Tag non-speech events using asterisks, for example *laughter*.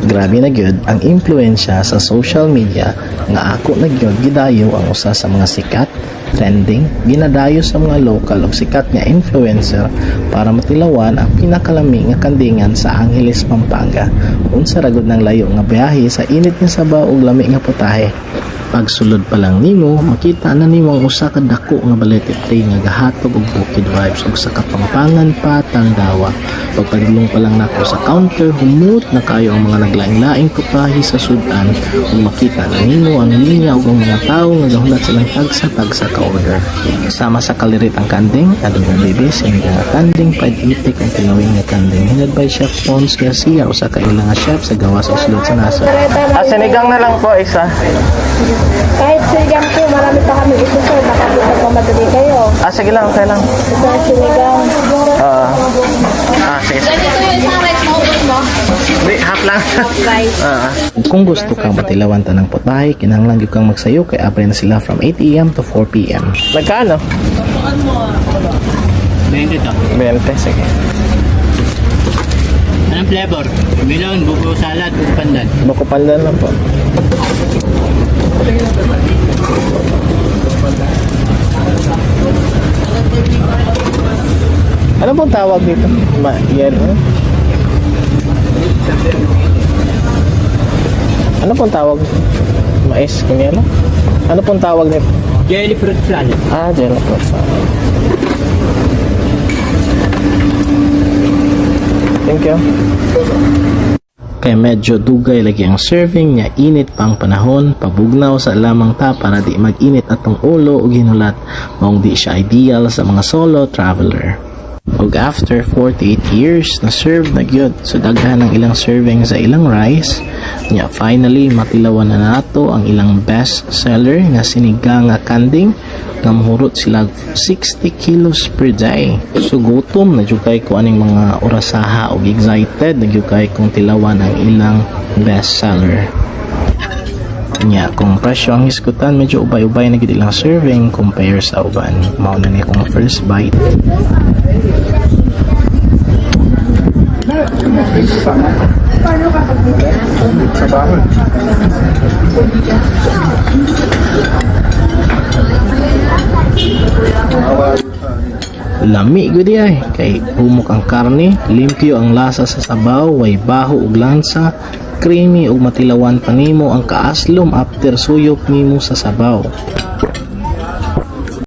Grabe na gyud ang impluensya sa social media nga ako na gyud gidayo ang usa sa mga sikat, trending, ginadayo sa mga local ug sikat nga influencer para matilawan ang pinakalami nga kandingan sa Angeles, Pampanga. Unsa ragod ng layo nga biyahe sa init nga sabaw ug lami nga putahe. Pagsulod pa lang nimo, makita na nimo ang usa ka dako nga balete train nga gahatog og bukid vibes ug sa kapampangan pa tangdawa. Pagpadulong pa lang nako sa counter, humut na kayo ang mga naglaing-laing putahe sa sudan ug makita na nimo ang linya ang mga tawo nga gahulat silang tagsa-tagsa ka order. Sama sa kalirit ang kanding, adong nga bibis, ang nga kanding pag-itik ang tilawing nga kanding. Hinad by Chef Pons Garcia, usa ka ilang nga chef sa gawas uslod sa nasa. Ah, sinigang na lang po isa. Kahit sinigang po, marami pa kami ito sir. Baka pa madali kayo. Ah, sige lang, okay lang. Ang sinigang. Ah, ah, sige. Ito yung isang rice na ubos mo. Di, half lang. Rice. *laughs* Ah, kung gusto kang matilawan tanang putahe, kinahanglan gyud kang magsayo kay apay na sila from 8 a.m. to 4 p.m. Nagkano? 20 to. 20, sige. Anong flavor? Melon, buko salad, buko pandan. Bako pandan lang po. Ano pong tawag dito? Ma yellow? Ano pong tawag? Mais kung yellow? Ano pong tawag nito? Jelly fruit salad. Ah, jello fruit salad. Thank you. Kay medyo dugay lagi ang serving niya init pang panahon pabugnaw sa lamang ta para di mag-init atong ulo o ginulat maong di siya ideal sa mga solo traveler. Ug after 48 years na serve na gyud so daghan ng ilang serving sa ilang rice nya finally matilawan na nato ang ilang best seller nga sinigang nga kanding nga mahurot sila 60 kilos per day. So gutom na jugay ko aning mga orasaha ug excited na jugay kong tilawan ang ilang best seller. Nya kung presyo ang iskutan medyo ubay-ubay na gid ilang serving compare sa uban. Mao na ni kong first bite. Lami gud ay kay humok ang karne, limpyo ang lasa sa sabaw, way baho ug lansa, creamy ug matilawan pa nimo ang kaaslom after suyop nimo sa sabaw.